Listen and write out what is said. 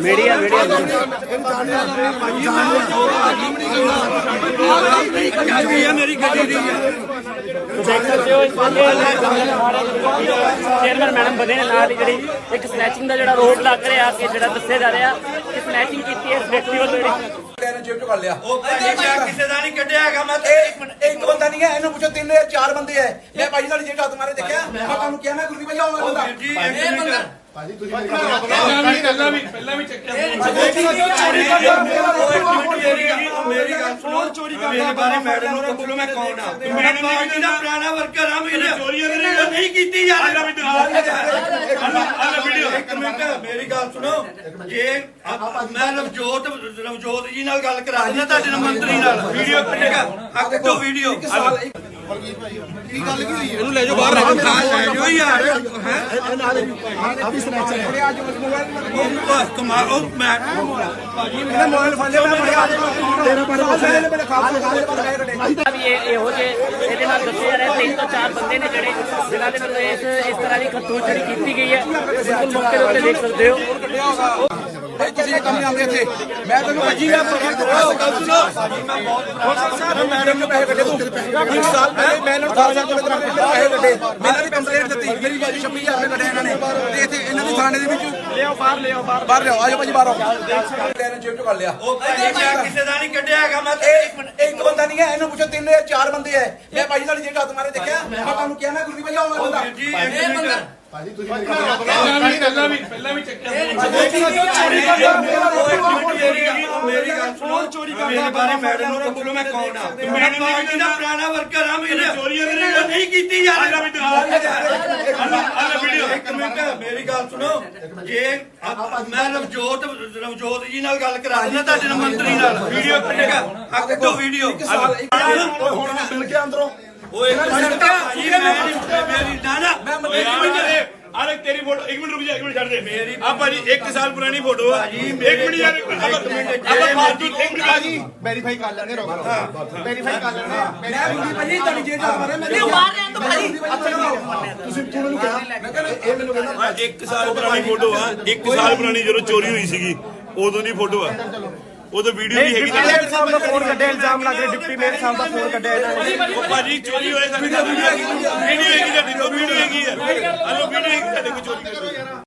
Media media. ਮੇਰੀ ਗੱਡੀ ਦੀ ਹੈ ਦੇਖ ਸਕਦੇ ਹੋ ਇਸ ਵੇਲੇ ਚੇਅਰਮੈਨ ਮੈਡਮ ਬਣੇ ਨੇ ਨਾਲ ਹੀ ਜਿਹੜੀ ਇੱਕ ਸਨੈਚਿੰਗ ਦਾ ਜਿਹੜਾ ਰੋਡ ਲੱਗ ਰਿਹਾ ਕਿ ਜਿਹੜਾ ਦੱਸਿਆ ਜਾ ਰਿਹਾ ਕਿ ਸਨੈਚਿੰਗ ਕੀਤੀ ਹੈ ਵਿਅਕਤੀ ਵੱਲੋਂ ਜਿਹੜੀ ਇਹਨੇ ਜੇਬ ਚੋਂ ਕਰ ਲਿਆ ਉਹ ਭਾਜੀ ਮੈਂ ਕਿਸੇ ਦਾ ਨਹੀਂ ਕੱਢਿਆ ਹੈਗਾ ਮੈਂ ਤੇ ਇਹ ਇਹ ਇੱਕ ਬੰਦਾ ਨਹੀਂ ਹੈ ਇਹਨੂੰ ਪੁੱਛੋ ਤਿੰਨ ਜਾਂ ਚਾਰ ਬੰਦੇ ਹੈ ਮੈਂ ਭਾਈ ਨਾਲ ਜੇਬ ਹੱਥ ਮਾਰੇ ਦੇਖਿਆ ਮੈਂ ਤੁਹਾਨੂੰ ਕਿਹਾ ਮੈਂ ਗੁਰਦੀ ਭਾਈ ਆਓ ਇਹ ਬੰਦਾ ਮੇਰੀ ਗੱਲ ਸੁਣੋ ਚੋਰੀ ਕਰ ਮੇਰੇ ਬਾਰੇ ਮੈਡਮ ਨੂੰ ਪੁੱਛ ਲਓ ਮੈਂ ਕੌਣ ਆ? ਮੈਂ ਪਾਰਟੀ ਦਾ ਪੁਰਾਣਾ ਵਰਕਰ ਆ ਮੇਰੇ ਚੋਰੀਆਂ ਨਹੀਂ ਕੀਤੀ ਯਾਰ ਇੱਕ ਮਿੰਟ ਮੇਰੀ ਗੱਲ ਸੁਣੋ। ਜੇ ਮੈਂ ਰਵਜੋਤ ਰਵਜੋਤ ਜੀ ਨਾਲ ਗੱਲ ਕਰਾ ਦਿੰਦਾ ਤੁਹਾਡੇ ਨਾਲ ਮੰਤਰੀ ਨਾਲ। ਵੀਡੀਓ ਕੱਢੇਗਾ ਆ ਕੱਢੋ ਵੀਡੀਓ ਇਹਨੂੰ ਲੈ ਜਾਓ ਬਾਹਰ ਲੈ ਜਾਓ ਯਾਰ ਹੈ ਕਮਾਲ ਉਹ ਮੈਂ ਇਹਨੇ ਮੋਬਾਈਲ ਫੜ ਲਿਆ ਮੈਂ ਫੜਿਆ ਤੇਰਾ ਪਰ ਮੇਰੇ ਪਰ ਗਏ ਕੱਢੇ ਵੀ ਇਹ ਇਹੋ ਜਿਹੇ ਇਹਦੇ ਨਾਲ ਦੱਸਿਆ ਜਾ ਰਿਹਾ ਤਿੰਨ ਤੋਂ ਚਾਰ ਬੰਦੇ ਨੇ ਜਿਹੜੇ ਜਿਨ੍ਹਾਂ ਦੇ ਵੱਲੋਂ ਇਸ ਇਸ ਤਰ੍ਹਾਂ ਦੀ ਖੱਤੂ ਜਿਹੜੀ ਕੀਤੀ ਗਈ ਹੈ ਬਿਲਕੁਲ ਮੌਕੇ ਦੇ ਉੱਤੇ ਦੇਖ ਸਕਦੇ ਹੋ। ਇਹ ਤੁਸੀਂ ਕੰਮ ਨਹੀਂ ਆਉਂਦੇ ਇੱਥੇ। ਮੈਂ ਤੈਨੂੰ ਭੱਜੀ ਆ ਪਰਾਂ ਕਰੋ ਗੱਲ ਸੁਣੋ। ਮੈਡਮ ਨੂੰ ਪੈਸੇ ਕੱਢੇ ਤੂੰ ਇੱਕ ਸਾਲ ਪਹਿਲੇ ਮੈਂ ਇਹਨਾਂ ਨੂੰ 10000 ਰੁਪਏ ਤੇਰਾ ਪੈਸੇ ਕੱਢੇ ਮੈਂ ਇਹਨਾਂ ਦੀ ਕੰਪਲੇਂਟ ਦਿੱਤੀ। ਮੇਰੀ ਬਾਜੀ 26000 ਰੁਪਏ ਕੱਢੇ ਇਹਨਾਂ ਨੇ। ਤੇ ਇੱਥੇ ਇਹਨਾਂ ਦੀ ਥਾਣੇ ਦੇ ਵਿੱਚ ਲਿਆਓ ਬਾਹਰ ਲਿਆਓ ਬਾਹਰ। ਬਾਹਰ ਲਿਆਓ। ਆਜੋ ਭਾਜੀ ਬਾਹਰ ਆਓ। ਇਹਨੇ ਜੇਬ ਚੋਂ ਕਰ ਲਿਆ। ਉਹ ਭਾਜੀ ਮੈਂ ਕਿਸੇ ਦਾ ਨਹੀਂ ਕੱਢਿਆ ਹੈਗਾ ਮੈਂ ਇੱਕ ਬੰਦਾ ਨਹੀਂ ਹੈ ਇਹਨੂੰ ਪੁੱਛੋ ਤਿੰਨ ਜਾਂ ਚਾਰ ਬੰਦੇ ਹੈ। ਮੈਂ ਭਾਈ ਨਾਲ ਜੇਬ ਹੱਥ ਮਾਰੇ ਦੇਖਿਆ। ਮੈਂ ਤੁਹਾਨੂੰ ਕਿਹਾ ਮੈਂ ਗੁਰਦੀ ਭਾਈ ਆਓ ਇਹ ਬੰਦਾ। ਵੀਰ ਜੀ ਇੱਕ ਮਿੰਟ ਮੇਰੀ ਗੱਲ ਸੁਣੋ। ਚੋਰੀ ਕਰ ਮੇਰੇ ਬਾਰੇ ਮੈਡਮ ਨੂੰ ਪੁੱਛ ਮੈਂ ਕੌਣ ਆ? ਮੈਂ ਪਾਰਟੀ ਦਾ ਪੁਰਾਣਾ ਵਰਕਰ ਆ ਮੇਰੇ। ਚੋਰੀਆਂ ਨਹੀਂ ਕੀਤੀ ਯਾਰ। ਇੱਕ ਮਿੰਟ ਮੇਰੀ ਗੱਲ ਸੁਣੋ। ਜੇ ਮੈਂ ਰਵਜੋਤ ਰਵਜੋਤ ਜੀ ਨਾਲ ਗੱਲ ਕਰਾ ਦਿੰਦਾ ਤੁਹਾਡੇ ਮੰਤਰੀ ਨਾਲ। ਵੀਡੀਓ ਕੱਢੇਗਾ ਆ ਕੱਢੋ ਵੀਡੀਓ। ਹੁਣ ਮਿਲ ਕੇ ਅੰਦਰੋਂ। ਓਏ ਮੇਰੀ ਨਾ ਨਾ ਮੈਂ ਅਰੇ ਤੇਰੀ ਫੋਟੋ ਇੱਕ ਮਿੰਟ ਰੁਕ ਜਾ ਇੱਕ ਮਿੰਟ ਛੱਡ ਦੇ। ਮੇਰੀ ਆ ਭਾਜੀ 1 ਸਾਲ ਪੁਰਾਣੀ ਫੋਟੋ ਆ। ਭਾਜੀ, ਇੱਕ ਮੇਰੀ- ਮਿੰਟ ਯਾਰ ਇੱਕ ਮਿੰਟ ਇੱਕ ਮਿੰਟ, ਆਪਾਂ ਫਾਲਤੂ ਇੱਕ ਮਿੰਟ ਭਾਜੀ ਵੈਰੀਫਾਈ ਕਰ ਲੈਣੇ ਰੋਕ ਵੈਰੀਫਾਈ ਕਰ ਲੈਣੇ। ਮੈਂ ਗੁਰਦੀ ਭਾਜੀ ਤੁਹਾਡੀ 'ਚ ਹੱਥ ਮਾਰੇ ਮੈਂ ਨਹੀਂ ਮਾਰ ਰਹੇ ਤਾਂ ਭਾਜੀ। ਤੁਸੀਂ ਤੂੰ ਮੈਨੂੰ ਕਿਹਾ। ਮੈਂ ਕਹਿੰਦਾ ਇਹ ਮੈਨੂੰ ਕਹਿੰਦਾ 1 ਸਾਲ ਪੁਰਾਣੀ ਫੋਟੋ ਆ 1 ਸਾਲ ਪੁਰਾਣੀ ਜਦੋਂ ਚੋਰੀ ਹੋਈ ਸੀਗੀ ਉਦੋਂ ਦੀ ਫੋਟੋ ਆ। ਉਦੋਂ ਵੀਡੀਓ ਵੀ ਹੈਗੀ ਮੇਅਰ ਸਾਹਿਬ ਦਾ ਫੋਨ ਕੱਢਿਆ ਇਲਜ਼ਾਮ ਲੱਗ ਰਿਹਾ ਡਿਪਟੀ ਮੇਅਰ ਸਾਹਿਬ ਦਾ ਫੋਨ ਕੱਢਿਆ ਇਹਨਾਂ ਨੇ। ਉਹ ਭਾਜੀ ਚੋਰੀ ਹੋਏ ਤਾਂ ਵੀਡੀਓ ਹੈਗੀ ਵੀਡੀਓ ਹੈਗੀ ਤੁਹਾਡੀ ਕੋਲ ਵੀਡੀਓ ਹੈਗੀ ਆ। ਹਲੋ ਵੀਡੀਓ ਹੈਗੀ ਤੁਹਾਡੇ ਕੋਲ ਚੋਰੀ